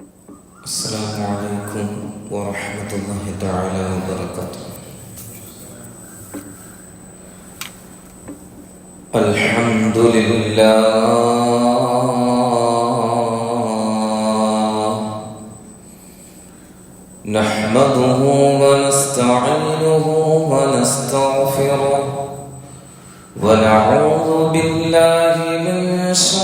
السلام عليكم ورحمة الله تعالى وبركاته. الحمد لله. نحمده ونستعينه ونستغفره. ونعوذ بالله من شرور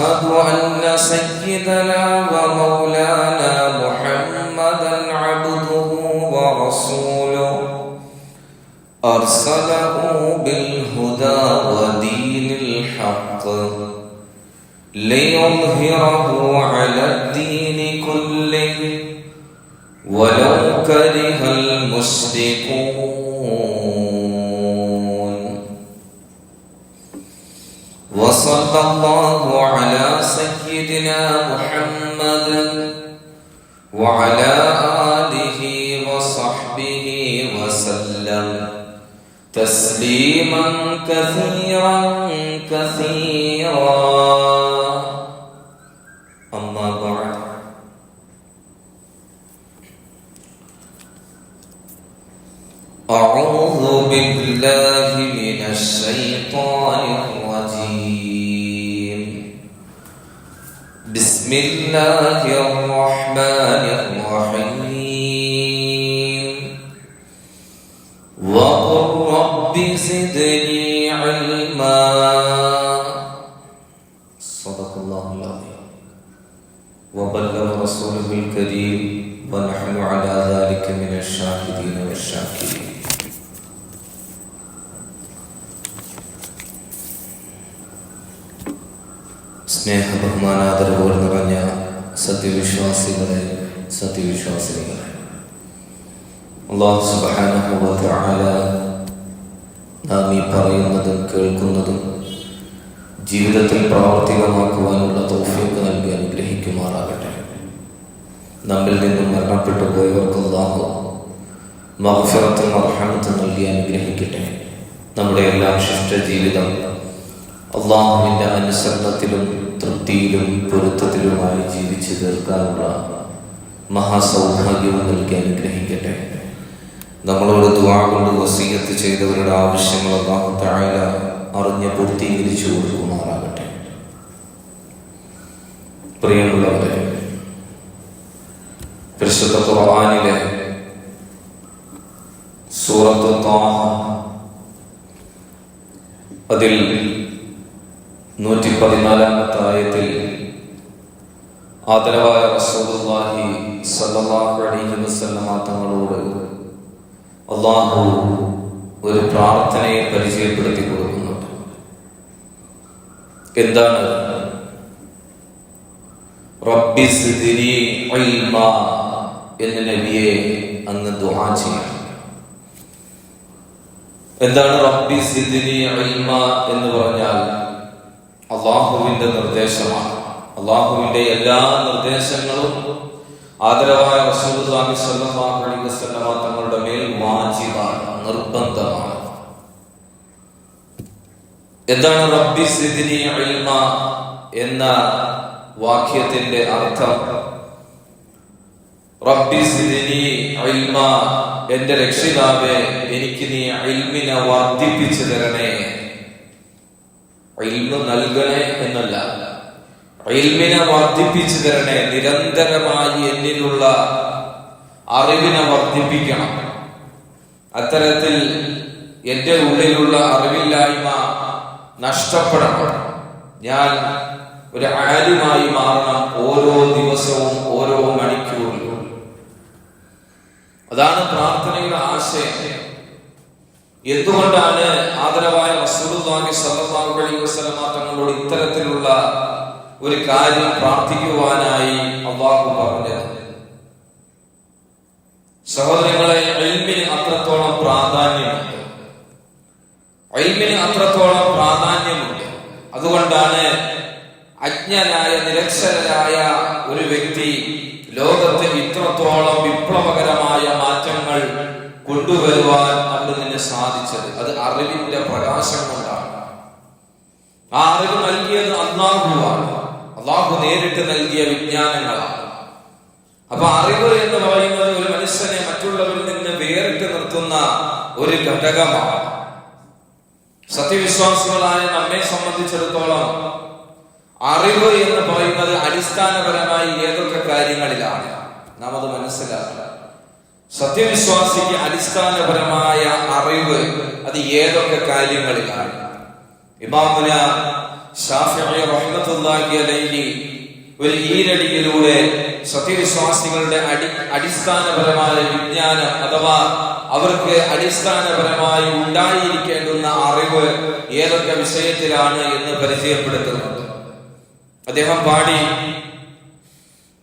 وأشهد أن سيدنا ومولانا محمدا عبده ورسوله. أرسله بالهدى ودين الحق ليظهره على الدين كله. ولو كره المشركون. وصلى الله محمد. وعلى آله وصحبه وسلم. تسليما كثيرا كثيرا. أما بعد. أعوذ بالله من الشيطان الله الرحمن الرحيم. സ്നേഹ ബഹുമാനാദരവുകൾ നിറഞ്ഞ സത്യവിശ്വാസികളെ സത്യവിശ്വാസികളെ നാം ഈ പറയുന്നതും കേൾക്കുന്നതും ജീവിതത്തിൽ പ്രാവർത്തികമാക്കുവാനുള്ള തൗഫീഖ് നൽകി അനുഗ്രഹിക്കുമാറാകട്ടെ. നമ്മിൽ നിന്നും മരണപ്പെട്ടു പോയവർക്ക് അള്ളാഹു മഹഫിറത്തും അർഹണത്തും നൽകി അനുഗ്രഹിക്കട്ടെ. നമ്മുടെ എല്ലാ ശിഷ്ട ജീവിതം അള്ളാഹുവിന്റെ അനുസരണത്തിലും തൃപ്തിയിലും പൊരുത്തത്തിലുമായി ജീവിച്ചു തീർക്കാനുള്ള മഹാസൗഭാഗ്യവും നൽകി അനുഗ്രഹിക്കട്ടെ. നമ്മളോട് ദുവാ കൊണ്ട് വസീയത്ത് ചെയ്തവരുടെ ആവശ്യങ്ങൾ താഴെ അറിഞ്ഞ് പൂർത്തീകരിച്ചു കൊടുക്കുമാറാകട്ടെ. പ്രിയമുള്ളവരെ പരിശുദ്ധ ഖുർആാനിലെ സൂറത്ത് അതിൽ നൂറ്റി പതിനാലാമത്തെ ആയത്തിൽ ആദരവായ റസൂലുള്ളാഹി സല്ലല്ലാഹു അലൈഹി വസല്ലമ തങ്ങളോട് അള്ളാഹു ഒരു പ്രാർത്ഥനയെ പരിചയപ്പെടുത്തി കൊടുക്കുന്നുണ്ട്. എന്താണ്? റബ്ബി എന്ന് നബിയെ അങ്ങ് ദുആ ചെയ്യണം. എന്താണ് റബ്ബി എന്ന് പറഞ്ഞാൽ അള്ളാഹുവിന്റെ നിർദ്ദേശമാണ്. അള്ളാഹുവിന്റെ എല്ലാ നിർദ്ദേശങ്ങളും ആദരവായ അലൈഹി വസല്ലമ തങ്ങളുടെ മേൽ വാജിബാണ് നിർബന്ധമാണ്. എന്താണ് റബ്ബി സ്ഥിതി എന്ന വാക്യത്തിന്റെ അർത്ഥം? റബ്ബി സ്ഥിതി എന്റെ രക്ഷിതാവേ എനിക്ക് നീ അൽമിനെ വർദ്ധിപ്പിച്ചു തരണേ. ഇൽമ നൽകണേ എന്നല്ല. ഇൽമിനെ വർദ്ധിപ്പിച്ചു തരണേ. നിരന്തരമായി എന്നിലുള്ള അറിവിനെ വർദ്ധിപ്പിക്കണം. അത്തരത്തിൽ എന്റെ ഉള്ളിലുള്ള അറിവില്ലായ്മ നഷ്ടപ്പെടണം. ഞാൻ ഒരു ആരുമായി മാറണം ഓരോ ദിവസവും ഓരോ മണിക്കൂറിലും. അതാണ് പ്രാർത്ഥനയുടെ ആശയം. എന്തുകൊണ്ടാണ് ആദരവായ അലൈഹി വസല്ലമ തങ്ങളോട് ഇത്തരത്തിലുള്ള ഒരു കാര്യം പ്രാർത്ഥിക്കുവാനായി അള്ളാഹു പറഞ്ഞത്? സഹോദരങ്ങളെ എൽമിന് അത്രത്തോളം പ്രാധാന്യമുണ്ട്. എൽമിന് അത്രത്തോളം പ്രാധാന്യമുണ്ട്. അതുകൊണ്ടാണ് അജ്ഞനായ നിരക്ഷരായ ഒരു വ്യക്തി ലോകത്തെ ഇത്രത്തോളം വിപ്ലവകരമായ കൊണ്ടുവരുവാൻ അവിടുന്ന് സാധിച്ചത്. അത് അറിവിന്റെ പ്രകാശം കൊണ്ടാണ്. ആ അറിവ് നൽകിയത് അള്ളാഹുവാണ്. അള്ളാഹു നേരിട്ട് നൽകിയ വിജ്ഞാനങ്ങളാണ്. അപ്പൊ അറിവ് എന്ന് പറയുന്നത് ഒരു മനുഷ്യനെ മറ്റുള്ളവരിൽ നിന്ന് വേറിട്ട് നിർത്തുന്ന ഒരു ഘടകമാണ്. സത്യവിശ്വാസികളായ നമ്മെ സംബന്ധിച്ചിടത്തോളം അറിവ് എന്ന് പറയുന്നത് അടിസ്ഥാനപരമായി ഏതൊക്കെ കാര്യങ്ങളിലാണ്? നാം അത് മനസ്സിലാക്കുക സത്യവിശ്വാസിക്ക് അടിസ്ഥാനപരമായ അറിവ് അത് ഏതൊക്കെ കാര്യങ്ങളിലാണ്? ഇമാമുന റഹ്മത്തുള്ളാഹി അലൈഹി ഒരു ഈരടിയിലൂടെ സത്യവിശ്വാസികളുടെ അടി അടിസ്ഥാനപരമായ വിജ്ഞാനം അഥവാ അവർക്ക് അടിസ്ഥാനപരമായി ഉണ്ടായിരിക്കേണ്ടുന്ന അറിവ് ഏതൊക്കെ വിഷയത്തിലാണ് എന്ന് പരിചയപ്പെടുത്തുന്നുണ്ട്. അദ്ദേഹം പാടി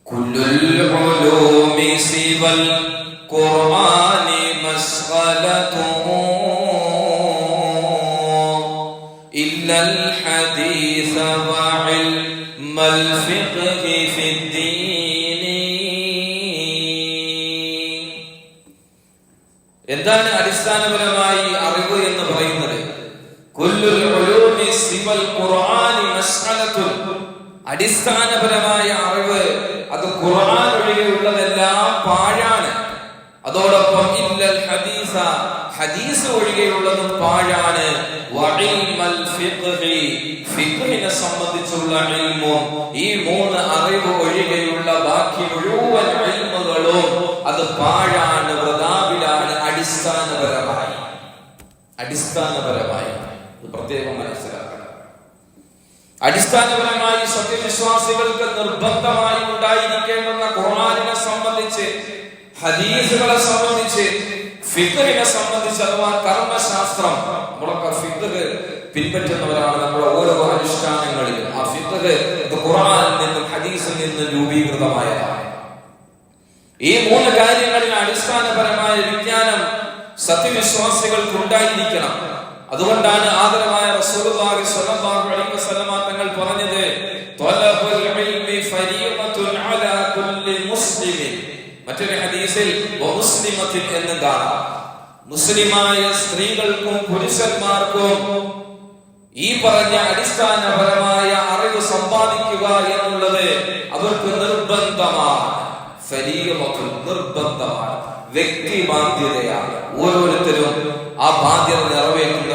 കുല്ലുൽ ഉലൂമി مسغلته ഖുർആനി الحديث وعلم ഹദീസ في الدين. എന്താണ് അടിസ്ഥാനപരമായി അറിവ് എന്ന് പറയുന്നത്? കുല്ലുൽ ഉലൂമി സിവൽ ഖുർആനി മസ്അലത്തുൻ. അടിസ്ഥാനപരമായ അറിവ് അത് ഖുർആൻ ഒഴികെയുള്ളതെല്ലാം പാഴാണ് അതോടൊപ്പം ഇല്ലൽ ഹദീസ ഹദീസ് ഒഴികെയുള്ളതും പാഴാണ്. സംബന്ധിച്ചുള്ള ഇൽമും ഈ മൂന്ന് അറിവ് ഒഴികെയുള്ള ബാക്കി മുഴുവൻ ഇൽമുകളും അത് പാഴാണ് വൃതാവിലാണ് അടിസ്ഥാനപരമായി. അടിസ്ഥാനപരമായി. പ്രത്യേകം മനസ്സിലാക്കണം. അടിസ്ഥാനപരമായി സത്യവിശ്വാസികൾക്ക് നിർബന്ധമായി ഉണ്ടായിരിക്കേണ്ടുന്ന ഖുർആാനിനെ സംബന്ധിച്ച് ഹദീസുകളെ സംബന്ധിച്ച് ഫിത്തറിനെ സംബന്ധിച്ച് അഥവാ കർമ്മശാസ്ത്രം നമ്മളൊക്കെ ഫിത്തറ് പിൻപറ്റുന്നവരാണ് നമ്മുടെ ഓരോ അനുഷ്ഠാനങ്ങളിലും ആ ഫിത്തറ് ഖുർആനിൽ നിന്നും ഹദീസിൽ നിന്നും രൂപീകൃതമായതാണ്. ഈ മൂന്ന് കാര്യങ്ങളിൽ അടിസ്ഥാനപരമായ വിജ്ഞാനം സത്യവിശ്വാസികൾക്ക് ഉണ്ടായിരിക്കണം അതുകൊണ്ടാണ് ആദരമായ റസൂലുള്ളാഹി സ്വല്ലല്ലാഹു അലൈഹി വസല്ലം തങ്ങൾ പറഞ്ഞത് മറ്റൊരു ഹദീസിൽ എന്ന് കാണാം. മുസ്ലിമായ സ്ത്രീകൾക്കും പുരുഷന്മാർക്കും ഈ പറഞ്ഞ അടിസ്ഥാനപരമായ അറിവ് സമ്പാദിക്കുക എന്നുള്ളത് അവർക്ക് നിർബന്ധമാണ്. നിർബന്ധമാണ്. വ്യക്തി ബാധ്യതയാണ്. ഓരോരുത്തരും ആ ബാധ്യത നിറവേറ്റേണ്ട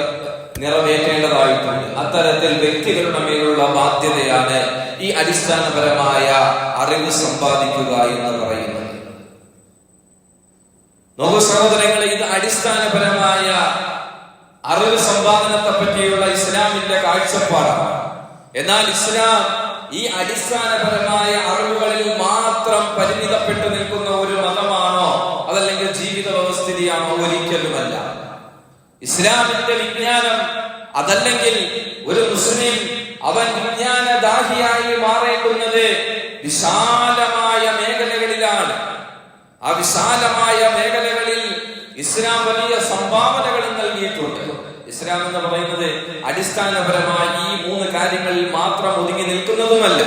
നിറവേറ്റേണ്ടതായിട്ടുണ്ട്. അത്തരത്തിൽ വ്യക്തികളുടെ മേലുള്ള ബാധ്യതയാണ് ഈ അടിസ്ഥാനപരമായ അറിവ് സമ്പാദിക്കുക എന്ന് പറയുന്നത്. നോക്കൂ സഹോദരങ്ങളെ ഇത് അടിസ്ഥാനപരമായ അറിവ് സമ്പാദനത്തെ പറ്റിയുള്ള ഇസ്ലാമിന്റെ കാഴ്ചപ്പാടാണ്. എന്നാൽ ഇസ്ലാം ഈ അടിസ്ഥാനപരമായ അറിവുകളിൽ മാത്രം പരിമിതപ്പെട്ടു നിൽക്കുന്ന ഒരു മതമാണോ? അതല്ലെങ്കിൽ ജീവിത വ്യവസ്ഥിതിയാണോ ഒരിക്കലുമല്ല. ഇസ്ലാമിന്റെ വിജ്ഞാനം അതല്ലെങ്കിൽ ഒരു മുസ്ലിം അവൻ വിജ്ഞാനദാഹിയായി മാറേണ്ടുന്നത് ആ വിശാലമായ മേഖലകളിൽ ഇസ്ലാം വലിയ സംഭാവനകൾ നൽകിയിട്ടുണ്ട്. ഇസ്ലാം എന്ന് പറയുന്നത് അടിസ്ഥാനപരമായി ഈ മൂന്ന് കാര്യങ്ങളിൽ മാത്രം ഒതുങ്ങി നിൽക്കുന്നതുമല്ല.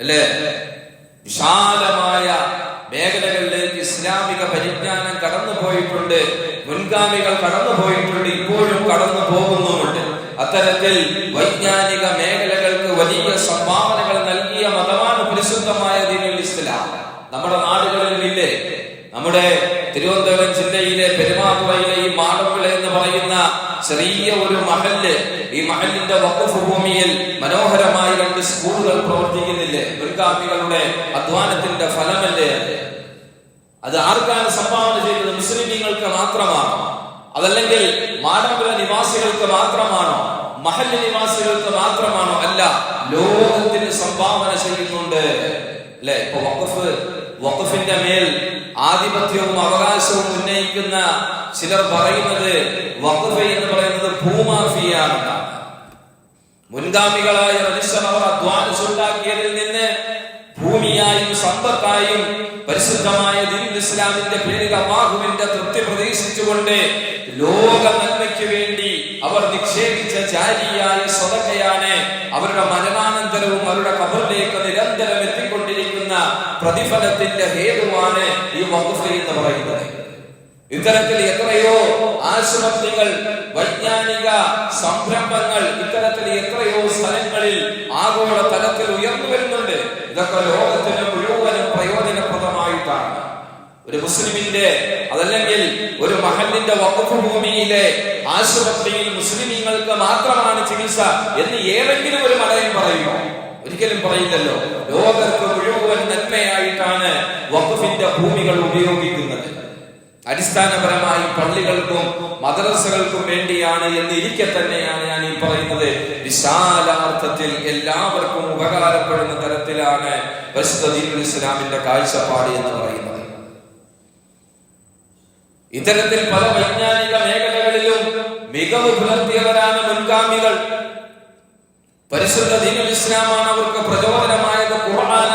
അല്ലേ? വിശാലമായ മേഖലകളിലേക്ക് ഇസ്ലാമിക പരിജ്ഞാനം കടന്നു പോയിട്ടുണ്ട്. മുൻഗാമികൾ കടന്നു പോയിട്ടുണ്ട്. ഇപ്പോഴും കടന്നു പോകുന്നുമുണ്ട്. അത്തരത്തിൽ വൈജ്ഞാനിക മേഖലകൾക്ക് വലിയ സംഭാവനകൾ നൽകിയ മതമാണ് പരിശുദ്ധമായ ദീനുൽ ഇസ്ലാം നമ്മുടെ നാടുകളിലുമില്ലേ നമ്മുടെ തിരുവനന്തപുരം ജില്ലയിലെ പെരുമാപ്പുഴയിലെ ഈ മാടമ്പിള എന്ന് പറയുന്ന ചെറിയ ഒരു മഹൽ ഈ മഹലിന്റെ വഖഫ് ഭൂമിയിൽ മനോഹരമായി രണ്ട് സ്കൂളുകൾ പ്രവർത്തിക്കുന്നില്ലേ? മുൻഗാമികളുടെ അധ്വാനത്തിന്റെ ഫലമല്ലേ? അത് ആർക്കാണ് സംഭാവന ചെയ്തത്? മുസ്ലിമീങ്ങൾക്ക് മാത്രമാണ്? അതല്ലെങ്കിൽ മാടമ്പുര നിവാസികൾക്ക് മാത്രമാണോ? മഹൽ നിവാസികൾക്ക് മാത്രമാണോ? അല്ല ലോകത്തിന് സംഭാവന ചെയ്യുന്നുണ്ട്. അല്ലെ? ഇപ്പൊ വഖഫ് വഖഫിന്റെ മേൽ ആധിപത്യവും അവകാശവും ഉന്നയിക്കുന്ന ചിലർ പറയുന്നത് വഖഫ് എന്ന് പറയുന്നത് ഭൂമാഫിയാണെന്നാണ് മുൻഗാമികളായ മനുഷ്യർ അവർ അധ്വാനിച്ചുണ്ടാക്കിയതിൽ നിന്ന് ഭൂമിയായും സമ്പത്തായും പരിശുദ്ധമായ ദീൻ ഇസ്ലാമിന്റെ പേരിൽ അള്ളാഹുവിന്റെ തൃപ്തി പ്രതീക്ഷിച്ചുകൊണ്ട് ലോക നന്മയ്ക്ക് വേണ്ടി അവർ നിക്ഷേപിച്ച ജാരിയായ സ്വതക്കയാണ് അവരുടെ മരണാനന്തരവും അവരുടെ കബറിലേക്ക് നിരന്തരം എത്തിക്കൊണ്ടിരിക്കുന്ന പ്രതിഫലത്തിന്റെ ഹേതുവാണ് ഈ വകുഫ് എന്ന് പറയുന്നത്. ഇത്തരത്തിൽ എത്രയോ ആശുപത്രികൾ വൈജ്ഞാനിക സംരംഭങ്ങൾ ഇത്തരത്തിൽ എത്രയോ സ്ഥലങ്ങളിൽ ആഗോള തലത്തിൽ ഉയർന്നു വരുന്നുണ്ട്. ഇതൊക്കെ ലോകത്തിന് മുഴുവനും പ്രയോജനപ്രദമായിട്ടാണ്. ഒരു മുസ്ലിമിന്റെ അതല്ലെങ്കിൽ ഒരു മഹലിന്റെ വകുപ്പ് ഭൂമിയിലെ ആശുപത്രിയിൽ മുസ്ലിമീങ്ങൾക്ക് മാത്രമാണ് ചികിത്സ എന്ന് ഏതെങ്കിലും ഒരു മലയും പറയുമോ? ഒരിക്കലും പറയില്ലല്ലോ. ലോകർക്ക് മുഴുവൻ നന്മയായിട്ടാണ് വഖഫിന്റെ ഭൂമികൾ ഉപയോഗിക്കുന്നത്. അടിസ്ഥാനപരമായി പള്ളികൾക്കും മദ്രസകൾക്കും വേണ്ടിയാണ് എന്ന് ഇരിക്കെ തന്നെയാണ് ഞാൻ ഈ പറയുന്നത്. വിശാലാർത്ഥത്തിൽ എല്ലാവർക്കും ഉപകാരപ്പെടുന്ന തരത്തിലാണ് ഇസ്ലാമിന്റെ കാഴ്ചപ്പാട് എന്ന് പറയുന്നത്. ഇത്തരത്തിൽ പല വൈജ്ഞാനിക മേഖലകളിലും മികവ് പുലർത്തിയവരാണ് മുൻഗാമികൾ. പരിശുദ്ധ ദീനുൽ ഇസ്ലാമാണ് അവർക്ക് പ്രചോദനമായത് പ്രചോദനമായത്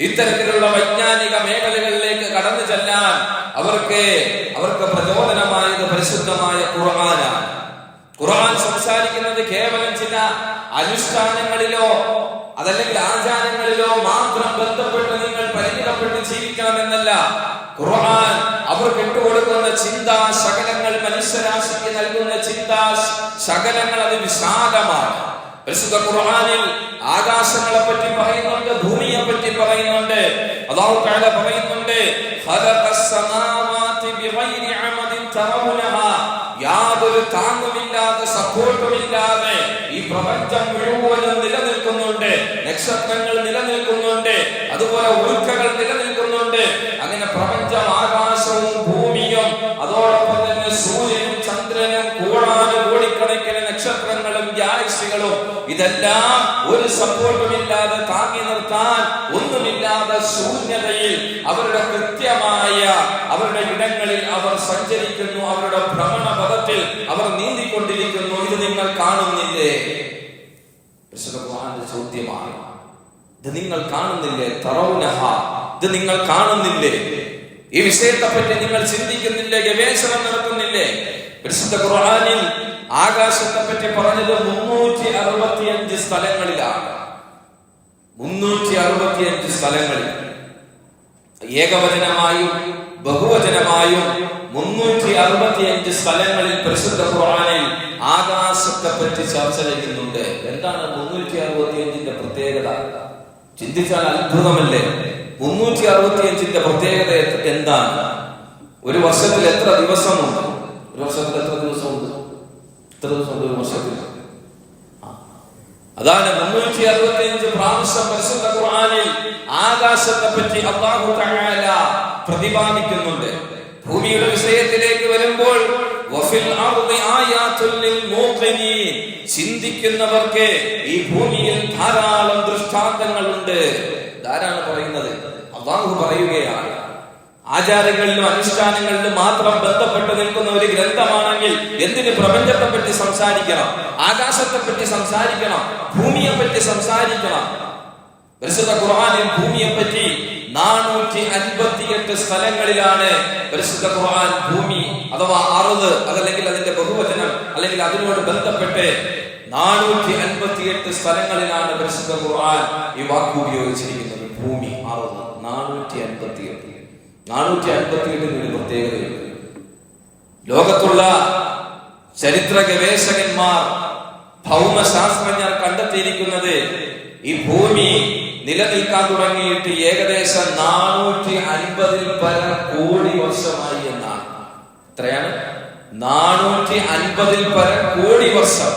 ഇത്തരത്തിലുള്ള വൈജ്ഞാനിക മേഖലകളിലേക്ക് കടന്നു ചെല്ലാൻ അവർക്ക് അവർക്ക് പ്രചോദനമായത് പരിശുദ്ധമായ ഖുർആനാണ്. ഖുർആൻ സംസാരിക്കുന്നത് കേവലം ചില അനുഷ്ഠാനങ്ങളിലോ അതല്ലെങ്കിൽ ആചാരങ്ങളിലോ മാത്രം ബന്ധപ്പെട്ട് നിങ്ങൾ പരിമിതപ്പെട്ട് ജീവിക്കണമെന്നല്ല. ഖുർആൻ അവർക്ക് ഇട്ടുകൊടുക്കുന്ന ചിന്താ ശകലങ്ങൾ മനുഷ്യരാശിക്ക് നൽകുന്ന ചിന്താ ശകലങ്ങൾ അത് വിശാലമാണ്. പരിശുദ്ധ ഖുർആനിൽ ആകാശങ്ങളെ പറ്റി പറയുന്നുണ്ട് ഭൂമിയെ പറ്റി പറയുന്നുണ്ട് അല്ലാഹു തആല പറയുന്നുണ്ട് ഖലഖസ് സമാവാതി ബിഗൈരി അമദിൻ തറൗനഹ യാതൊരു താങ്ങുമില്ലാതെ സപ്പോർട്ടുമില്ലാതെ ഈ പ്രപഞ്ചം മുഴുവനും നിലനിൽക്കുന്നുണ്ട് നക്ഷത്രങ്ങൾ നിലനിൽക്കുന്നുണ്ട് അതുപോലെ ഉൽക്കകൾ നിലനിൽക്കുന്നുണ്ട്. അങ്ങനെ പ്രപഞ്ചം ആകാശവും ഭൂമിയും അതോടൊപ്പം തന്നെ സൂര്യനും ചന്ദ്രനും കൂടാനും കോടിക്കണക്കിന് നക്ഷത്രങ്ങളും ഗാലക്സികളും ഇതെല്ലാം ഒരു സപ്പോർട്ടുമില്ലാതെ താങ്ങി നിർത്താൻ ഒന്നുമില്ലാതെ ശൂന്യതയിൽ അവരുടെ കൃത്യമായ അവരുടെ ഇടങ്ങളിൽ അവർ സഞ്ചരിക്കുന്നു അവരുടെ ഭ്രമണപഥത്തിൽ അവർ നീന്തിക്കൊണ്ടിരിക്കുന്നു. ഇത് നിങ്ങൾ കാണുന്നില്ലേ? ചോദ്യമാണ്. ഇത് നിങ്ങൾ കാണുന്നില്ലേ? തറവുനഹ ഇത് നിങ്ങൾ കാണുന്നില്ലേ? ഈ വിഷയത്തെപ്പറ്റി നിങ്ങൾ ചിന്തിക്കുന്നില്ലേ? ഗവേഷണം നടത്തുന്നില്ലേ പരിശുദ്ധ ഖുർആനിൽ ആകാശത്തെ പറ്റി പറഞ്ഞത് മുന്നൂറ്റി അറുപത്തിയഞ്ച് സ്ഥലങ്ങളിലാണ്. മുന്നൂറ്റി അറുപത്തിയഞ്ച് സ്ഥലങ്ങളിൽ. ഏകവചനമായും ബഹുവചനമായും മുന്നൂറ്റി അറുപത്തിയഞ്ച് സ്ഥലങ്ങളിൽ പരിശുദ്ധ ഖുർആനിൽ ആകാശത്തെ പറ്റി ചർച്ച ചെയ്യുന്നുണ്ട്. എന്താണ് മുന്നൂറ്റി അറുപത്തിയഞ്ചിന്റെ പ്രത്യേകത? ചിന്തിച്ചാൽ അത്ഭുതമല്ലേ? മുന്നൂറ്റി അറുപത്തിയഞ്ചിന്റെ പ്രത്യേകത എന്താണ്? ഒരു വർഷത്തിൽ എത്ര ദിവസമുണ്ട്? വർഷത്തിൽ എത്ര ദിവസമുണ്ട് എത്ര ദിവസമുണ്ട് ഒരു വർഷത്തിൽ അതാണ് മുന്നൂറ്റി അറുപത്തിയഞ്ച് പ്രാവശ്യം പരിശുദ്ധ ഖുർആനിൽ ആകാശത്തെ പറ്റി അള്ളാഹു തആല പ്രതിപാദിക്കുന്നുണ്ട്. ഭൂമിയുടെ വിഷയത്തിലേക്ക് വരുമ്പോൾ ചിന്തിക്കുന്നവർക്ക് ഈ ഭൂമിയിൽ ധാരാളം ദൃഷ്ടാന്തങ്ങളുണ്ട്. ധാരാളം പറയുന്നത്? അള്ളാഹു പറയുകയാണ്. ആചാരങ്ങളിലും അനുഷ്ഠാനങ്ങളിലും മാത്രം ബന്ധപ്പെട്ട് നിൽക്കുന്ന ഒരു ഗ്രന്ഥമാണെങ്കിൽ എന്തിന് പ്രപഞ്ചത്തെ പറ്റി സംസാരിക്കണം? ആകാശത്തെ പറ്റി സംസാരിക്കണം? ഭൂമിയെ പറ്റി സംസാരിക്കണം? പരിശുദ്ധ ഖുർആനിൽ ഭൂമിയെ പറ്റി നാനൂറ്റി അൻപത്തിയെട്ട് സ്ഥലങ്ങളിലാണ് പരിശുദ്ധ ഖുർആൻ ഭൂമി അഥവാ അറുത് അതല്ലെങ്കിൽ അതിന്റെ ബഹുവചനം അല്ലെങ്കിൽ അതിനോട് ബന്ധപ്പെട്ട് നാനൂറ്റി അൻപത്തിയെട്ട് സ്ഥലങ്ങളിലാണ് പരിശുദ്ധ ഖുർആൻ ഈ വാക്ക് ഉപയോഗിച്ചിരിക്കുന്നത്. ഭൂമി അറുത് നാനൂറ്റി അൻപത്തിയെട്ട്. നാനൂറ്റി അൻപത്തി എട്ടിന് ഒരു പ്രത്യേകതയുണ്ട്. ലോകത്തുള്ള ചരിത്ര ഗവേഷകന്മാർ ഭൗമശാസ്ത്രജ്ഞർ കണ്ടെത്തിയിരിക്കുന്നത് ഈ ഭൂമി നിലനിൽക്കാൻ തുടങ്ങിയിട്ട് ഏകദേശം നാനൂറ്റി അൻപതിൽ പല കോടി വർഷമായി എന്നാണ്. എത്രയാണ്? നാനൂറ്റി അൻപതിൽ പല കോടി വർഷം.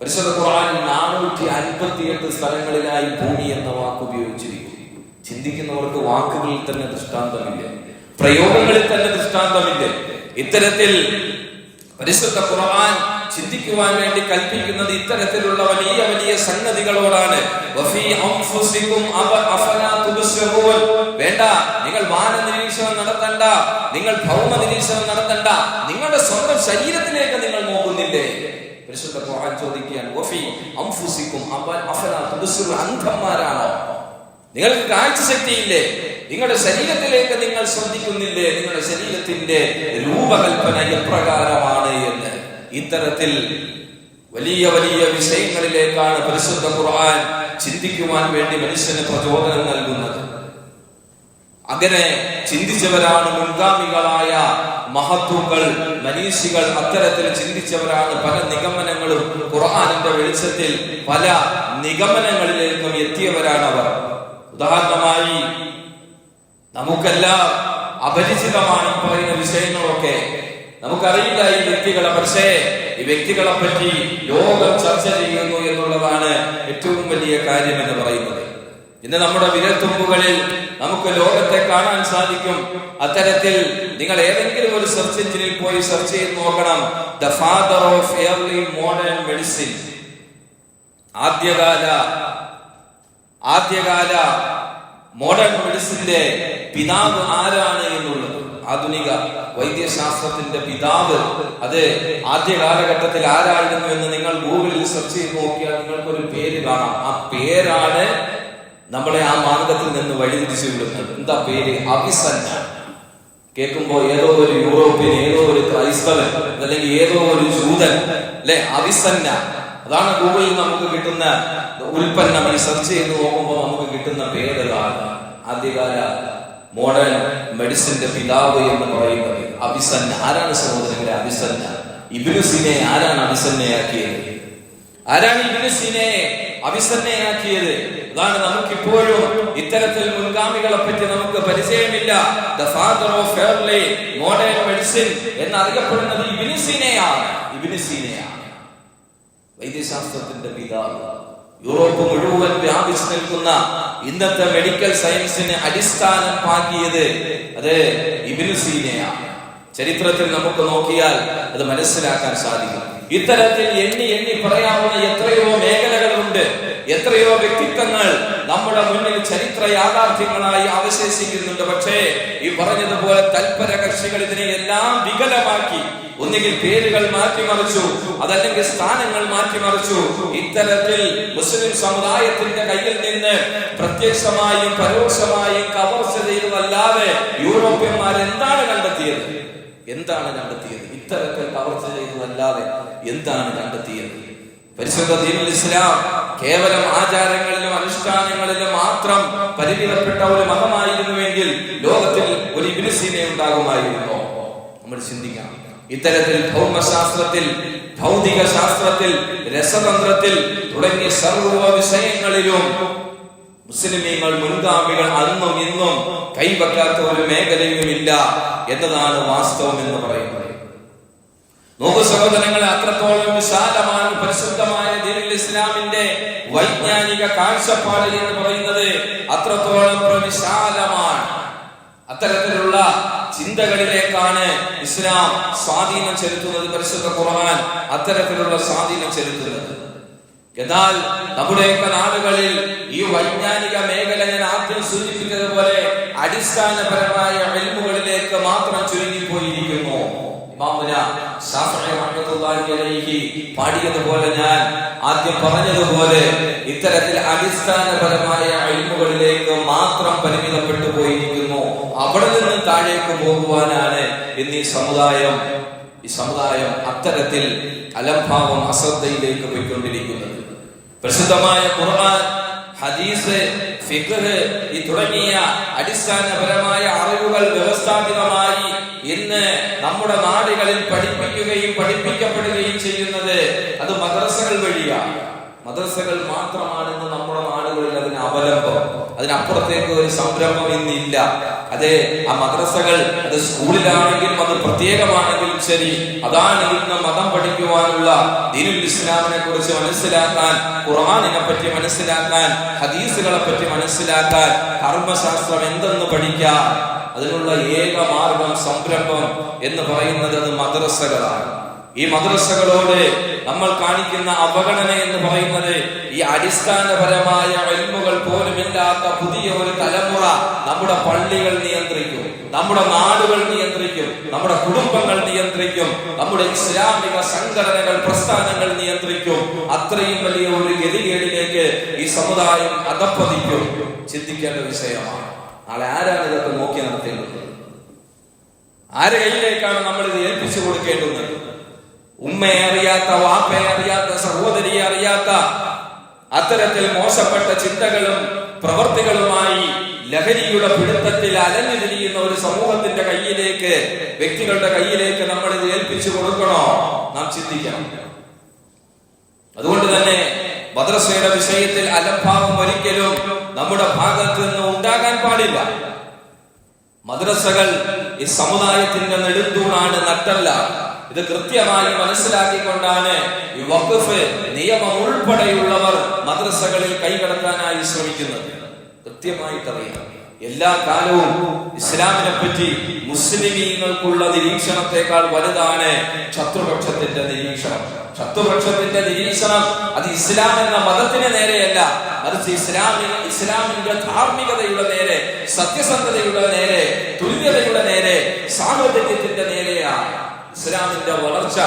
പരിശുദ്ധ നാനൂറ്റി നാനൂറ്റി അൻപത്തിയെട്ട് സ്ഥലങ്ങളിലായി ഭൂമി എന്ന വാക്ക് ഉപയോഗിച്ചിരിക്കും ചിന്തിക്കുന്നവർക്ക് വാക്കുകളിൽ തന്നെ ദൃഷ്ടാന്തമില്ല പ്രയോഗങ്ങളിൽ തന്നെ ദൃഷ്ടാന്തമില്ല ഇത്തരത്തിൽ പരിശുദ്ധ ഖുർആൻ ചിന്തിക്കുവാൻ വേണ്ടി കൽപ്പിക്കുന്നത് ഇത്തരത്തിലുള്ള വലിയ വലിയ സംഗതികളോടാണ്. വേണ്ട നിങ്ങൾ വാന നിരീക്ഷണം നടത്തണ്ട നിങ്ങൾ ഭൗമ നിരീക്ഷണം നടത്തണ്ട നിങ്ങളുടെ സ്വന്തം ശരീരത്തിലേക്ക് നിങ്ങൾ നോക്കുന്നില്ലേ പരിശുദ്ധ ഖുർആൻ ചോദിക്കുകയാണ്? അന്ധന്മാരാണോ നിങ്ങൾക്ക് കാഴ്ചശക്തിയില്ലേ നിങ്ങളുടെ ശരീരത്തിലേക്ക് നിങ്ങൾ ശ്രദ്ധിക്കുന്നില്ലേ? നിങ്ങളുടെ ശരീരത്തിന്റെ രൂപകൽപ്പന എപ്രകാരമാണ് എന്ന്. ഇത്തരത്തിൽ വലിയ വലിയ വിഷയങ്ങളിലേക്കാണ് പരിശുദ്ധ ഖുർആൻ ചിന്തിക്കുവാൻ വേണ്ടി മനുഷ്യന് പ്രചോദനം നൽകുന്നത്. അങ്ങനെ ചിന്തിച്ചവരാണ് മുൻഗാമികളായ മഹത്വങ്ങൾ മനീഷികൾ. അത്തരത്തിൽ ചിന്തിച്ചവരാണ് പല നിഗമനങ്ങളും ഖുർആാനിന്റെ വെളിച്ചത്തിൽ പല നിഗമനങ്ങളിലേക്കും എത്തിയവരാണ് അവർ ഉദാഹരണമായി നമുക്കെല്ലാം അപരിചിതമാണ് പറയുന്ന വിഷയങ്ങളൊക്കെ. നമുക്കറിയില്ല ഈ വ്യക്തികളെ പക്ഷേ ഈ വ്യക്തികളെ പറ്റി ലോകം ചർച്ച ചെയ്യുന്നു എന്നുള്ളതാണ് ഏറ്റവും വലിയ കാര്യം എന്ന് പറയുന്നത്. ഇന്ന് നമ്മുടെ വിരൽത്തുമ്പുകളിൽ നമുക്ക് ലോകത്തെ കാണാൻ സാധിക്കും. അത്തരത്തിൽ നിങ്ങൾ ഏതെങ്കിലും ഒരു സെർച്ച് എഞ്ചിനിൽ പോയി സെർച്ച് ചെയ്ത് നോക്കണം. The father of early modern medicine ആദ്യകാല ആദ്യകാല മോഡേൺ മെഡിസിന്റെ പിതാവ് ആരാണ് എന്നുള്ളത്? ആധുനിക വൈദ്യശാസ്ത്രത്തിന്റെ പിതാവ് അത് ആദ്യ കാലഘട്ടത്തിൽ ആരായിരുന്നു എന്ന് നിങ്ങൾ ഗൂഗിളിൽ സെർച്ച് ചെയ്ത് നോക്കിയാൽ നിങ്ങൾക്ക് ഒരു പേര് കാണാം. ആ പേരാണ് നമ്മളെ ആ മാർഗത്തിൽ നിന്ന് വഴിതിരിച്ചു വിടുന്നത്. എന്താ പേര്? അഭിസന്ന. കേൾക്കുമ്പോൾ ഏതോ ഒരു യൂറോപ്യൻ ഏതോ ഒരു ക്രൈസ്തവൻ അല്ലെങ്കിൽ ഏതോ ഒരു ജൂതൻ അല്ലെ? അവിസന്ന അതാണ് ഗൂഗിളിൽ നമുക്ക് കിട്ടുന്ന ഉൽപ്പന്നം. സെർച്ച് ചെയ്ത് നോക്കുമ്പോൾ നമുക്ക് കിട്ടുന്ന പേരുകളാണ് ആദ്യകാല മോഡേൺ മെഡിസിന്റെ പിതാവ് എന്ന് പറയുന്നത് അഭിസന്ന ആരാണ് സഹോദരങ്ങളെ? അഭിസന്ന ഇബിനുസിനെ ആരാണ് അഭിസന്നയാക്കിയത് ആരാണ് ഇബിനുസിനെ അഭിസന്നയാക്കിയത് അതാണ് നമുക്കിപ്പോഴും ഇത്തരത്തിൽ മുൻഗാമികളെ പറ്റി നമുക്ക് പരിചയമില്ല. The father of modern medicine എന്നറിയപ്പെടുന്നത് ഇബിനുസിനെയാണ്. ഇബിനുസിനെയാണ്. വൈദ്യശാസ്ത്രത്തിന്റെ പിതാവ്. യൂറോപ്പ് മുഴുവൻ വ്യാപിച്ചു നിൽക്കുന്ന ഇന്നത്തെ മെഡിക്കൽ സയൻസിന് അടിസ്ഥാനം പാകിയത് അത് ഇബിനുസീനയാണ് ചരിത്രത്തിൽ നമുക്ക് നോക്കിയാൽ അത് മനസ്സിലാക്കാൻ സാധിക്കും. ഇത്തരത്തിൽ എണ്ണി എണ്ണി പറയാവുന്ന എത്രയോ മേഖലകളുണ്ട് എത്രയോ വ്യക്തിത്വങ്ങൾ നമ്മുടെ മുന്നിൽ ചരിത്ര യാഥാർത്ഥ്യങ്ങളായി അവശേഷിക്കുന്നുണ്ട്. പക്ഷേ ഈ പറഞ്ഞതുപോലെ തൽപര കക്ഷികൾ ഇതിനെ എല്ലാം വികലമാക്കി ഒന്നുകിൽ പേരുകൾ മാറ്റിമറിച്ചു അതല്ലെങ്കിൽ സ്ഥാനങ്ങൾ മാറ്റിമറിച്ചു ഇത്തരത്തിൽ മുസ്ലിം സമുദായത്തിന്റെ കയ്യിൽ നിന്ന് പ്രത്യക്ഷമായും പരോക്ഷമായും കവർച്ച ചെയ്തതല്ലാതെ യൂറോപ്യന്മാർ എന്താണ് കണ്ടെത്തിയത്? എന്താണ് കണ്ടെത്തിയത്? ഇത്തരത്തിൽ കവർച്ച ചെയ്തതല്ലാതെ എന്താണ് കണ്ടെത്തിയത്? പരിശുദ്ധ ദീനുൽ ഇസ്ലാം കേവലം ആചാരങ്ങളിലും അനുഷ്ഠാനങ്ങളിലും മാത്രം പരിമിതപ്പെട്ട ഒരു മതമായിരുന്നുവെങ്കിൽ ലോകത്തിൽ ഒരു ഇബിനുസീനെ ഉണ്ടാകുമായിരുന്നു? നമ്മൾ ചിന്തിക്കാം. ഇത്തരത്തിൽ ഭൗമശാസ്ത്രത്തിൽ ഭൗതിക ശാസ്ത്രത്തിൽ രസതന്ത്രത്തിൽ തുടങ്ങിയ സർവ വിഷയങ്ങളിലും മുസ്ലിമീങ്ങൾ മുൻഗാമികൾ അന്നും ഇന്നും കൈവക്കാത്ത ഒരു മേഖലയുമില്ല എന്നതാണ് വാസ്തവം എന്ന് പറയുന്നത്. നോക്കു സഹോദരങ്ങളെ അത്രത്തോളം വിശാലമായ പരിശുദ്ധമായ ദീനുൽ ഇസ്ലാമിന്റെ വൈജ്ഞാനിക കാഴ്ചപ്പാട് എന്ന് പറയുന്നത് അത്രത്തോളം വിശാലമാണ് അത്തരത്തിലുള്ള ചിന്തകളിലേക്കാണ് ഇസ്ലാം സ്വാധീനം ചെലുത്തുന്നത് പരിശുദ്ധ ഖുർആൻ അത്തരത്തിലുള്ള സ്വാധീനം ചെലുത്തുന്നത്. എന്നാൽ നമ്മുടെയൊക്കെ നാടുകളിൽ ഈ വൈജ്ഞാനിക മേഖല ഞാൻ ആദ്യം സൂചിപ്പിച്ചതുപോലെ അടിസ്ഥാനപരമായ എൽമുകളിലേക്ക് മാത്രം ചുരുങ്ങിപ്പോയിരിക്കുന്നു. ഇമാമുന പാടിയതുപോലെ ഞാൻ ആദ്യം പറഞ്ഞതുപോലെ ഇത്തരത്തിൽ അടിസ്ഥാനപരമായ അഴിമുകളിലേക്ക് മാത്രം പരിമിതപ്പെട്ടു പോയിരിക്കുന്നു. അവിടെ നിന്ന് താഴേക്ക് പോകുവാനാണ് ഈ സമുദായം ഈ സമുദായം അത്തരത്തിൽ അലംഭാവം അശ്രദ്ധയിലേക്ക് പോയിക്കൊണ്ടിരിക്കുന്നത്. പ്രസിദ്ധമായ ഖുർആൻ ഹദീസ് ഫിഖ് ഈ തുടങ്ങിയ അടിസ്ഥാനപരമായ അറിവുകൾ വ്യവസ്ഥാപിതമായി ഇന്ന് നമ്മുടെ നാടുകളിൽ പഠിപ്പിക്കുകയും പഠിപ്പിക്കപ്പെടുകയും ചെയ്യുന്നത് അത് മദ്രസകൾ വഴിയാണ്. മദ്രസകൾ മാത്രമാണെന്ന് നമ്മുടെ നാടുകളിൽ അതിന് അവലംബം. അതിനപ്പുറത്തേക്ക് ഒരു സംരംഭം ഇന്നില്ല. അതെ ആ മദ്രസകൾ അത് സ്കൂളിലാണെങ്കിലും അത് പ്രത്യേകമാണെങ്കിലും ശരി. അതാണ് ഇന്ന് മതം പഠിക്കുവാനുള്ള ദീനുൽ ഇസ്ലാമിനെ കുറിച്ച് മനസ്സിലാക്കാൻ ഖുർആാനിനെ പറ്റി മനസ്സിലാക്കാൻ ഹദീസുകളെ പറ്റി മനസ്സിലാക്കാൻ കർമ്മശാസ്ത്രം എന്തെന്ന് പഠിക്കാൻ അതിനുള്ള ഏക മാർഗം സംരംഭം എന്ന് പറയുന്നത് അത് മദ്രസകളാണ്. ഈ മദ്രസകളോട് നമ്മൾ കാണിക്കുന്ന അവഗണന എന്ന് പറയുന്നത് ഈ അടിസ്ഥാനപരമായ എൽമുകൾ പോലുമില്ലാത്ത പുതിയ ഒരു തലമുറ നമ്മുടെ പള്ളികൾ നിയന്ത്രിക്കും നമ്മുടെ നാടുകൾ നിയന്ത്രിക്കും നമ്മുടെ കുടുംബങ്ങൾ നിയന്ത്രിക്കും നമ്മുടെ ഇസ്ലാമിക സംഘടനകൾ പ്രസ്ഥാനങ്ങൾ നിയന്ത്രിക്കും. അത്രയും വലിയ ഒരു ഗതികേടിലേക്ക് ഈ സമുദായം അധപ്പതിക്കും. ചിന്തിക്കേണ്ട വിഷയമാണ്. നാളെ ആരാണ് ഇതൊക്കെ നോക്കി നടത്തേണ്ടത്? ആരെ കയ്യിലേക്കാണ് നമ്മൾ ഇത് ഏൽപ്പിച്ചു കൊടുക്കേണ്ടുന്നത്? ഉമ്മയെ അറിയാത്ത വാപ്പയെ അറിയാത്ത സഹോദരിയെ അറിയാത്ത അത്തരത്തിൽ മോശപ്പെട്ട ചിന്തകളും പ്രവർത്തികളുമായി ലഹരിയുടെ പിടുത്തത്തിൽ അലഞ്ഞു തിരിയുന്ന ഒരു സമൂഹത്തിന്റെ കയ്യിലേക്ക് വ്യക്തികളുടെ കയ്യിലേക്ക് നമ്മൾ ഇത് ഏൽപ്പിച്ചു കൊടുക്കണോ? നാം ചിന്തിക്കണം. അതുകൊണ്ട് തന്നെ മദ്രസയുടെ വിഷയത്തിൽ അലംഭാവം ഒരിക്കലും നമ്മുടെ ഭാഗത്ത് നിന്ന് ഉണ്ടാകാൻ പാടില്ല. മദ്രസകൾ ഈ സമുദായത്തിന്റെ നെടുന്തൂണാണ് നട്ടല്ല. ഇത് കൃത്യമായി മനസ്സിലാക്കിക്കൊണ്ടാണ് ഈ വഖഫ് നിയമം ഉൾപ്പെടെയുള്ളവർ മദ്രസകളിൽ കൈകടത്താനായി ശ്രമിക്കുന്നത്. കൃത്യമായിട്ടറിയാം. എല്ലാ കാലവും ഇസ്ലാമിനെ പറ്റി മുസ്ലിമീങ്ങൾക്കുള്ള നിരീക്ഷണത്തെക്കാൾ വലുതാണ് ശത്രുപക്ഷത്തിന്റെ നിരീക്ഷണം. ശത്രുപക്ഷത്തിന്റെ നിരീക്ഷണം അത് ഇസ്ലാം എന്ന മതത്തിന് നേരെയല്ല മറിച്ച് ഇസ്ലാമിന് ഇസ്ലാമിന്റെ ധാർമ്മികതയുടെ നേരെ സത്യസന്ധതയുടെ നേരെ തുല്യതയുടെ നേരെ സാഹോദര്യത്തിന്റെ നേരെയാണ് ഇസ്ലാമിന്റെ വളർച്ച.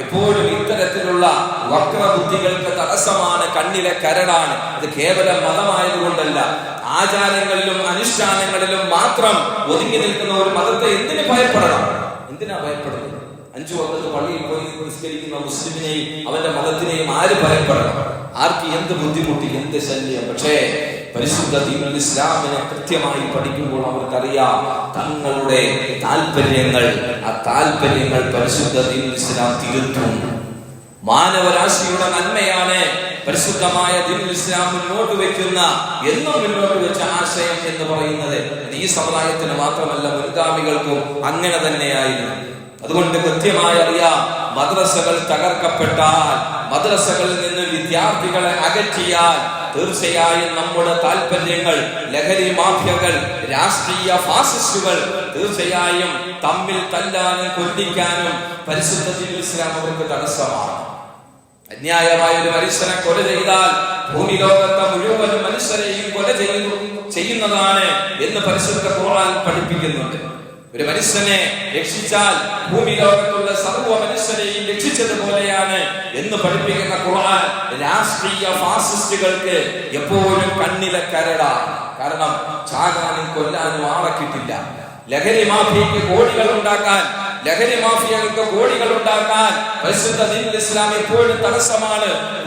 എപ്പോഴും ഇത്തരത്തിലുള്ള വക്രബുദ്ധികൾക്ക് തടസ്സമാണ് കണ്ണിലെ കരടാണ്. അത് കേവലം മതമായതുകൊണ്ടല്ല. ആചാരങ്ങളിലും അനുഷ്ഠാനങ്ങളിലും മാത്രം ഒതുങ്ങി നിൽക്കുന്ന ഒരു മതത്തെ എന്തിനു ഭയപ്പെടണം? എന്തിനാ ഭയപ്പെടുന്നത്? അഞ്ചു വക്കത്ത് പള്ളിയിൽ പോയി നിസ്കരിക്കുന്ന മുസ്ലിമിനെയും അവന്റെ മതത്തിനെയും ആര് ഭയപ്പെടണം? ആർക്ക് എന്ത് ബുദ്ധിമുട്ടി എന്ത് ശല്യം? പക്ഷേ പരിശുദ്ധ ദീനുൽ ഇസ്ലാമിനെ കൃത്യമായി പഠിക്കുമ്പോൾ അവർക്കറിയാം തങ്ങളുടെ താല്പര്യങ്ങൾ ആ താല്പര്യങ്ങൾ പരിശുദ്ധ ദീനുൽ ഇസ്ലാം തിരുത്തും മാനവരാശിയുടെ നന്മയാണ്. പരിശുദ്ധമായ ദീനുൽ ഇസ്ലാം മുന്നോട്ട് വെക്കുന്ന എന്നും മുന്നോട്ട് വെച്ച ആശയം എന്ന് പറയുന്നത് ഈ സമുദായത്തിന് മാത്രമല്ല മുൻഗാമികൾക്കും അങ്ങനെ തന്നെയായിരുന്നു. അതുകൊണ്ട് കൃത്യമായി അറിയാം മദ്രസകൾ തകർക്കപ്പെട്ടാൽ മദ്രസകളിൽ നിന്ന് വിദ്യാർത്ഥികളെ അകറ്റിയാൽ തീർച്ചയായും നമ്മുടെ താല്പര്യങ്ങൾ ലഹരി മാഫിയകൾ രാഷ്ട്രീയ ഫാസിസ്റ്റുകൾ തീർച്ചയായും തമ്മിൽ തല്ലാനും കൊല്ലിക്കാനും പരിശുദ്ധ ജീവിസ്ലാം അവർക്ക് തടസ്സമാണ്. അന്യായമായ ഒരു മനുഷ്യനെ കൊല ചെയ്താൽ ഭൂമി ലോകത്തെ മുഴുവൻ മനുഷ്യരെയും കൊല ചെയ്യുന്നു ചെയ്യുന്നതാണ് എന്ന് പരിശുദ്ധ ഖുർആൻ പഠിപ്പിക്കുന്നുണ്ട്. ഒരു മനുഷ്യനെ രക്ഷിച്ചാൽ ഭൂമി ലോകത്തുള്ള സർവ മനുഷ്യരെയും രക്ഷിച്ചതുപോലെയാണ് എന്ന് പഠിപ്പിക്കുന്ന ഖുർആൻ രാഷ്ട്രീയ ഫാസിസ്റ്റുകൾക്ക് എപ്പോഴും കണ്ണിലെ കരടാണ് കാരണം ചാകാനും കൊല്ലാനും ആളെ കിട്ടില്ല. ലഹരി മാഫിയക്ക് കോടികൾ ഉണ്ടാക്കാൻ ലഹരി മാഫിയകൾക്ക് കോടികൾ ഉണ്ടാക്കാൻ പരിശുദ്ധ ദീനുൽ ഇസ്ലാം എപ്പോഴും തടസ്സമാണ്.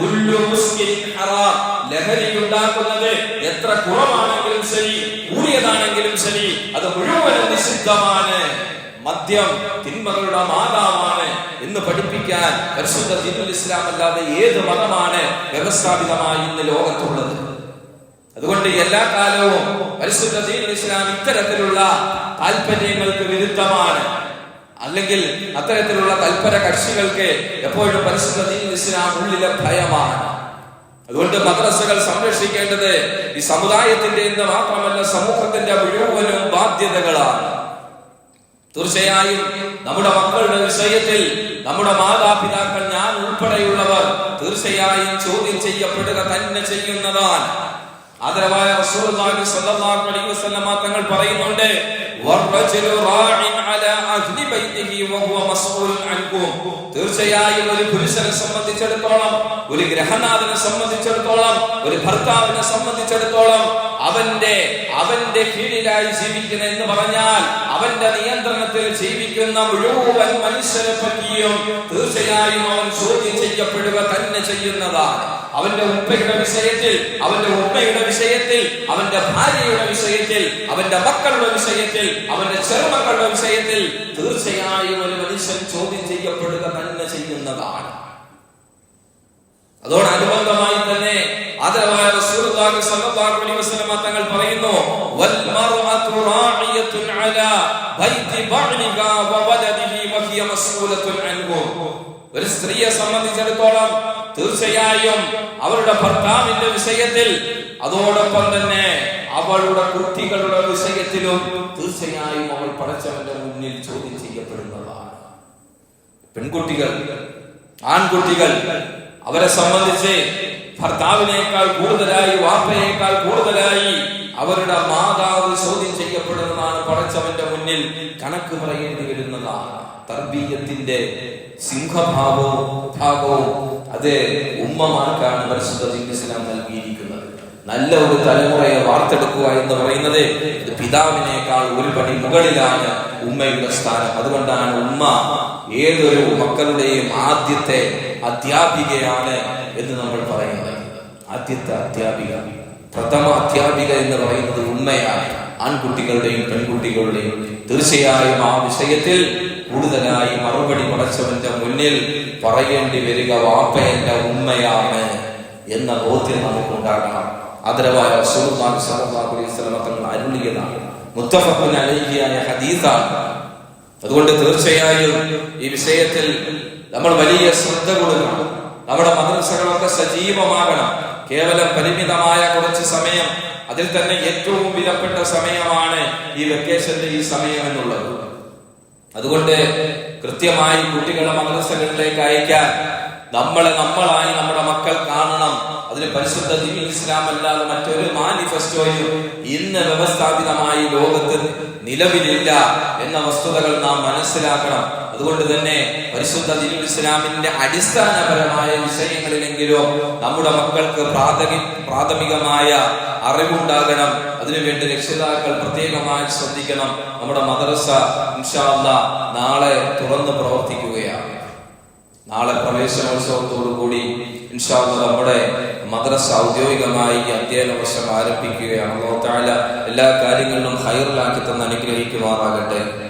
ഹറാം. ലഹരി ഉണ്ടാക്കുന്നത് എത്ര കുറവാണെങ്കിലും ശരി കൂടിയതാണെങ്കിലും ശരി അത് മുഴുവൻ നിഷിദ്ധമാണ്. മദ്യം തിന്മകളുടെ മാതാവാണ് എന്ന് പഠിപ്പിക്കാൻ പരിശുദ്ധ ദീനുൽ ഇസ്ലാം അല്ലാതെ ഏത് മതമാണ് വ്യവസ്ഥാപിതമായി ഇന്ന് ലോകത്തുള്ളത്? അതുകൊണ്ട് എല്ലാ കാലവും പരിശുദ്ധ ദീനുൽ ഇസ്ലാം ഇത്തരത്തിലുള്ള താല്പര്യങ്ങൾക്ക് വിരുദ്ധമാണ്. അല്ലെങ്കിൽ അത്തരത്തിലുള്ള തൽപര കക്ഷികൾക്ക് എപ്പോഴും പരിശുദ്ധ ദീനുൽ ഇസ്ലാം ഉള്ളിലെ ഭയമാണ്. അതുകൊണ്ട് മദ്രസകൾ സംരക്ഷിക്കേണ്ടത് ഈ സമുദായത്തിന്റെ എന്ന് മാത്രമല്ല സമൂഹത്തിന്റെ മുഴുവനും ബാധ്യതകളാണ്. തീർച്ചയായും നമ്മുടെ മക്കളുടെ വിഷയത്തിൽ നമ്മുടെ മാതാപിതാക്കൾ ഞാൻ ഉൾപ്പെടെയുള്ളവർ തീർച്ചയായും ചോദ്യം ചെയ്യപ്പെടുക തന്നെ ചെയ്യുന്നതാണ്. ആദരവായ തങ്ങൾ പറയുന്നുണ്ട് തീർച്ചയായും ഒരു പുരുഷനെ സംബന്ധിച്ചിടത്തോളം ഒരു ഗ്രഹനാഥനെ സംബന്ധിച്ചിടത്തോളം ഒരു ഭർത്താവിനെ സംബന്ധിച്ചിടത്തോളം അവന്റെ അവന്റെ കീഴിലായി ജീവിക്കുന്ന എന്ന് പറഞ്ഞാൽ അവന്റെ നിയന്ത്രണത്തിൽ ജീവിക്കുന്ന മുഴുവൻ മനുഷ്യരെ പറ്റിയും തീർച്ചയായും അവൻ ചോദ്യം ചെയ്യപ്പെടുക തന്നെ ചെയ്യുന്നതാണ്. അവന്റെ ഉപ്പയുടെ വിഷയത്തിൽ അവന്റെ ഉമ്മയുടെ വിഷയത്തിൽ അവന്റെ ഭാര്യയുടെ വിഷയത്തിൽ അവന്റെ മക്കളുടെ വിഷയത്തിൽ അവന്റെ ചെറുമക്കളുടെ വിഷയത്തിൽ തീർച്ചയായും ഒരു മനുഷ്യൻ ചോദ്യം ചെയ്യപ്പെടുക തന്നെ ചെയ്യുന്നതാണ്. അതോടനുബന്ധമായി തന്നെ ആദരവായ തങ്ങൾ പറയുന്നു അലാ ബൈതി അൻഹു. ഒരു സ്ത്രീയെ സംബന്ധിച്ചിടത്തോളം തീർച്ചയായും അവരുടെ ഭർത്താവിന്റെ വിഷയത്തിൽ അതോടൊപ്പം തന്നെ അവളുടെ കുട്ടികളുടെ വിഷയത്തിലും തീർച്ചയായും അവൾ പടച്ചവന്റെ മുന്നിൽ ചോദ്യം ചെയ്യപ്പെടുന്നതാണ്. പെൺകുട്ടികൾ ആൺകുട്ടികൾ അവരെ സംബന്ധിച്ച് ഭർത്താവിനേക്കാൾ കൂടുതലായി വാപ്പയേക്കാൾ കൂടുതലായി അവരുടെ മാതാവ് ചോദ്യം ചെയ്യപ്പെടുന്നതാണ് പടച്ചവന്റെ മുന്നിൽ കണക്ക് പറയേണ്ടി വരുന്നതാണ്. തർബീയത്തിന്റെ സിംഹഭാവവും ഭാഗവും അത് ഉമ്മമാർക്കാണ് പരിശുദ്ധ ഇസ്ലാം നൽകിയിരിക്കുന്നത്. നല്ല ഒരു തലമുറയെ വാർത്തെടുക്കുക എന്ന് പറയുന്നത് പിതാവിനേക്കാൾ ഒരു പടി മുകളിലാണ് ഉമ്മയുടെ സ്ഥാനം. അതുകൊണ്ടാണ് ഉമ്മ ഏതൊരു മക്കളുടെയും ആദ്യത്തെ അധ്യാപികയാണ് എന്ന് നമ്മൾ പറയുന്നത്. ആദ്യത്തെ അധ്യാപിക. പ്രഥമ അധ്യാപിക എന്ന് പറയുന്നത് ഉമ്മയാണ്. ആൺകുട്ടികളുടെയും പെൺകുട്ടികളുടെയും. തീർച്ചയായും ആ വിഷയത്തിൽ കൂടുതലായി മറുപടി പടച്ചവന്റെ മുന്നിൽ പറയേണ്ടി വരിക വാപ്പയന്റെ ഉമ്മയാണ് എന്ന ബോധ്യം നമുക്കുണ്ടാകണം. ആദരവായ റസൂലുള്ളാഹി സ്വല്ലല്ലാഹു അലൈഹി വസല്ലം തങ്ങൾ അരുളിയതാണ്. മുത്തഫഖുൻ അലൈഹിയായ ഹദീസാണ്. അതുകൊണ്ട് തീർച്ചയായും ഈ വിഷയത്തിൽ നമ്മൾ വലിയ ശ്രദ്ധ കൊടുക്കണം. നമ്മുടെ മദ്രസകളൊക്കെ സജീവമാകണം. കേവലം പരിമിതമായ കുറച്ച് സമയം അതിൽ തന്നെ ഏറ്റവും വിലപ്പെട്ട സമയമാണ് ഈ വെക്കേഷന്റെ ഈ സമയം എന്നുള്ളത്. അതുകൊണ്ട് കൃത്യമായി കുട്ടികളെ മദ്രസകളിലേക്ക് അയക്കാൻ നമ്മളെ നമ്മളായി നമ്മുടെ മക്കൾ കാണണം. അതിന് പരിശുദ്ധ ദീൻ ഇസ്ലാം അല്ലാതെ മറ്റൊരു മാനിഫെസ്റ്റോയും ഇന്ന് വ്യവസ്ഥാപിതമായി ലോകത്ത് നിലവിലില്ല എന്ന വസ്തുതകൾ നാം മനസ്സിലാക്കണം. അതുകൊണ്ട് തന്നെ പരിശുദ്ധ ദീനുൽ ഇസ്ലാമിന്റെ അടിസ്ഥാനപരമായ വിഷയങ്ങളിലെങ്കിലും നമ്മുടെ മക്കൾക്ക് പ്രാഥമിക പ്രാഥമികമായ അറിവുണ്ടാകണം. അതിനുവേണ്ടി രക്ഷിതാക്കൾ പ്രത്യേകമായി ശ്രദ്ധിക്കണം. നമ്മുടെ മദ്രസ ഇൻഷാല്ല നാളെ തുറന്ന് പ്രവർത്തിക്കുകയാണ്. നാളെ പ്രവേശനോത്സവത്തോടു കൂടി ഇൻഷാല്ല നമ്മുടെ മദ്രസ ഔദ്യോഗികമായി അധ്യയന വർഷം ആരംഭിക്കുകയാണ്. എല്ലാ കാര്യങ്ങളിലും ഹൈറിലാക്കി തന്ന് അനുഗ്രഹിക്കുമാറാകട്ടെ.